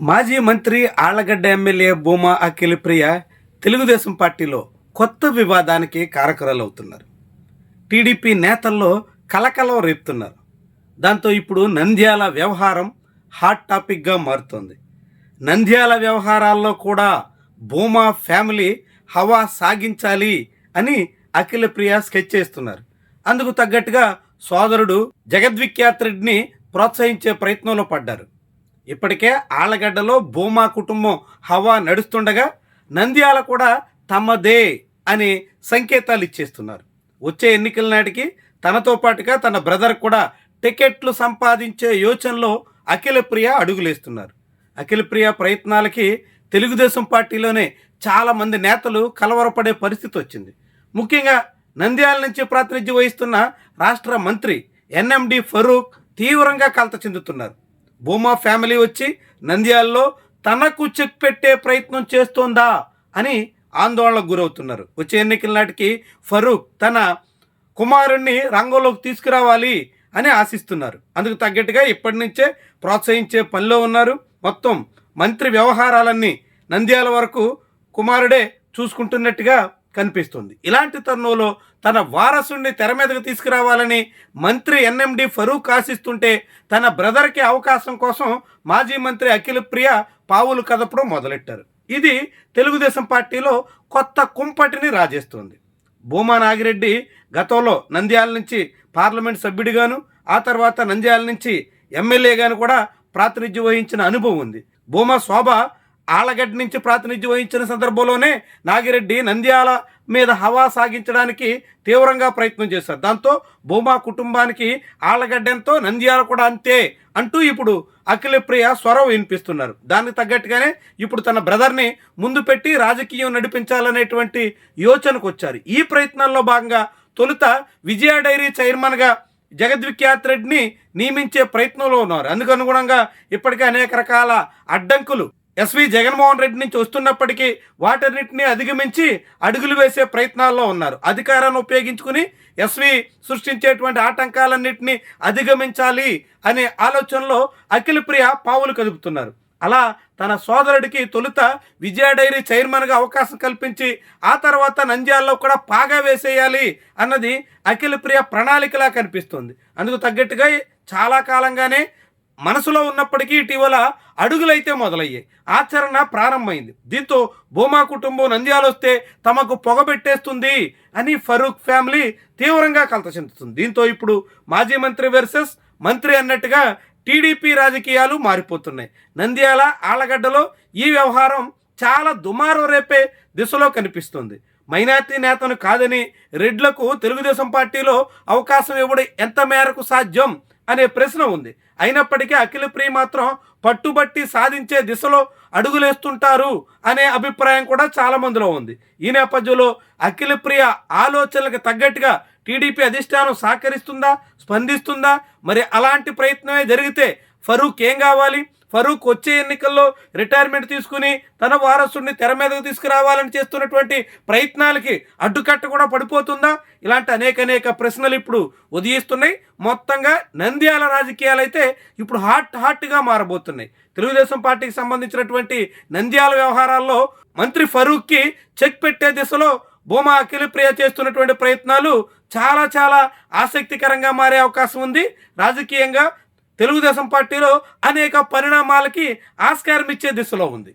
మాజీ మంత్రి ఆళ్ళగడ్డ ఎమ్మెల్యే భూమా అఖిలప్రియ తెలుగుదేశం పార్టీలో కొత్త వివాదానికి కారకురాలవుతున్నారు. టీడీపీ నేతల్లో కలకలం రేపుతున్నారు. దాంతో ఇప్పుడు నంద్యాల వ్యవహారం హాట్ టాపిక్గా మారుతోంది. నంద్యాల వ్యవహారాల్లో కూడా భూమా ఫ్యామిలీ హవా సాగించాలి అని అఖిలప్రియ స్కెచ్ చేస్తున్నారు. అందుకు తగ్గట్టుగా సోదరుడు జగద్విఖ్యాత్ రెడ్డిని ప్రోత్సహించే ప్రయత్నంలో పడ్డారు. ఇప్పటికే ఆలగడ్డలో భూమా కుటుంబం హవా నడుస్తుండగా నంద్యాల కూడా తమదే అని సంకేతాలు ఇచ్చేస్తున్నారు. వచ్చే ఎన్నికల నాటికి తనతో పాటుగా తన బ్రదర్ కూడా టికెట్లు సంపాదించే యోచనలో అఖిలప్రియ అడుగులేస్తున్నారు. అఖిలప్రియ ప్రయత్నాలకి తెలుగుదేశం పార్టీలోనే చాలామంది నేతలు కలవరపడే పరిస్థితి వచ్చింది. ముఖ్యంగా నంద్యాల నుంచి ప్రాతినిధ్యం వహిస్తున్న రాష్ట్ర మంత్రి ఎన్ఎండి ఫరూక్ తీవ్రంగా కలత చెందుతున్నారు. భూమా ఫ్యామిలీ వచ్చి నంద్యాలలో తనకు చెక్ పెట్టే ప్రయత్నం చేస్తోందా అని ఆందోళనకు గురవుతున్నారు. వచ్చే ఎన్నికల నాటికి ఫరూక్ తన కుమారుణ్ణి రంగంలోకి తీసుకురావాలి అని ఆశిస్తున్నారు. అందుకు తగ్గట్టుగా ఇప్పటి నుంచే ప్రోత్సహించే పనిలో ఉన్నారు. మొత్తం మంత్రి వ్యవహారాలన్నీ నంద్యాల వరకు కుమారుడే చూసుకుంటున్నట్టుగా కనిపిస్తుంది. ఇలాంటి తరుణంలో తన వారసుడిని తెర మీదకు తీసుకురావాలని మంత్రి ఎన్ఎండి ఫరూక్ ఆశిస్తుంటే తన బ్రదర్కి అవకాశం కోసం మాజీ మంత్రి అఖిల ప్రియ పావులు కదపడం మొదలెట్టారు. ఇది తెలుగుదేశం పార్టీలో కొత్త కుంపటిని రాజేస్తుంది. భూమా నాగిరెడ్డి గతంలో నంద్యాల నుంచి పార్లమెంట్ సభ్యుడిగాను ఆ తర్వాత నంద్యాల నుంచి ఎమ్మెల్యేగాను కూడా ప్రాతినిధ్యం వహించిన అనుభవం ఉంది. భూమా శోభ ఆలగడ్డ నుంచి ప్రాతినిధ్యం వహించిన సందర్భంలోనే నాగిరెడ్డి నంద్యాల మీద హవా సాగించడానికి తీవ్రంగా ప్రయత్నం చేశారు. దాంతో భూమా కుటుంబానికి ఆలగడ్డంతో నంద్యాల కూడా అంతే అంటూ ఇప్పుడు అఖిలప్రియ స్వరం వినిపిస్తున్నారు. దానికి తగ్గట్టుగానే ఇప్పుడు తన బ్రదర్ని ముందు పెట్టి రాజకీయం నడిపించాలనేటువంటి యోచనకు వచ్చారు. ఈ ప్రయత్నాల్లో భాగంగా తొలుత విజయ డైరీ చైర్మన్గా జగద్విఖ్యాత్ రెడ్డిని నియమించే ప్రయత్నంలో ఉన్నారు. అందుకు అనుగుణంగా ఇప్పటికే అనేక రకాల అడ్డంకులు ఎస్వి జగన్మోహన్ రెడ్డి నుంచి వస్తున్నప్పటికీ వాటన్నిటిని అధిగమించి అడుగులు వేసే ప్రయత్నాల్లో ఉన్నారు. అధికారాన్ని ఉపయోగించుకుని ఎస్వి సృష్టించేటువంటి ఆటంకాలన్నింటినీ అధిగమించాలి అనే ఆలోచనలో అఖిలప్రియ పావులు కదుపుతున్నారు. అలా తన సోదరుడికి తొలుత విజయ డైరీ చైర్మన్గా అవకాశం కల్పించి ఆ తర్వాత నంద్యాలలో కూడా పాగా వేసేయాలి అన్నది అఖిలప్రియ ప్రణాళికలా కనిపిస్తుంది. అందుకు తగ్గట్టుగా చాలా కాలంగానే మనసులో ఉన్నప్పటికీ ఇటీవల అడుగులైతే మొదలయ్యాయి. ఆచరణ ప్రారంభమైంది. దీంతో భూమా కుటుంబం నంద్యాలొస్తే తమకు పొగబెట్టేస్తుంది అని ఫరూక్ ఫ్యామిలీ తీవ్రంగా కలత చెందుతుంది. దీంతో ఇప్పుడు మాజీ మంత్రి వర్సెస్ మంత్రి అన్నట్టుగా టీడీపీ రాజకీయాలు మారిపోతున్నాయి. నంద్యాల ఆలగడ్డలో ఈ వ్యవహారం చాలా దుమారం రేపే దిశలో కనిపిస్తుంది. మైనార్టీ నేతను కాదని రెడ్లకు తెలుగుదేశం పార్టీలో అవకాశం ఇవ్వడం ఎంత మేరకు సాధ్యం? అనే ప్రశ్న ఉంది. అయినప్పటికీ అఖిలప్రియ మాత్రం పట్టుబట్టి సాధించే దిశలో అడుగులేస్తుంటారు అనే అభిప్రాయం కూడా చాలా మందిలో ఉంది. ఈ నేపథ్యంలో అఖిలప్రియ ఆలోచనలకు తగ్గట్టుగా టీడీపీ అధిష్టానం సహకరిస్తుందా? స్పందిస్తుందా? మరి అలాంటి ప్రయత్నమే జరిగితే ఫరూక్ ఏం కావాలి? ఫరూక్ వచ్చే ఎన్నికల్లో రిటైర్మెంట్ తీసుకుని తన వారసుడిని తెర మీదకు తీసుకురావాలని చేస్తున్నటువంటి ప్రయత్నాలకి అడ్డుకట్ట కూడా పడిపోతుందా? ఇలాంటి అనేక అనేక ప్రశ్నలు ఇప్పుడు ఉదయిస్తున్నాయి. మొత్తంగా నంద్యాల రాజకీయాలు అయితే ఇప్పుడు హాట్ హాట్గా మారబోతున్నాయి. తెలుగుదేశం పార్టీకి సంబంధించినటువంటి నంద్యాల వ్యవహారాల్లో మంత్రి ఫరూక్కి చెక్ పెట్టే దిశలో భూమా అఖిలప్రియ చేస్తున్నటువంటి ప్రయత్నాలు చాలా చాలా ఆసక్తికరంగా మారే అవకాశం ఉంది. రాజకీయంగా తెలుగుదేశం పార్టీలో అనేక పరిణామాలకి ఆస్కారం ఇచ్చే దిశలో ఉంది.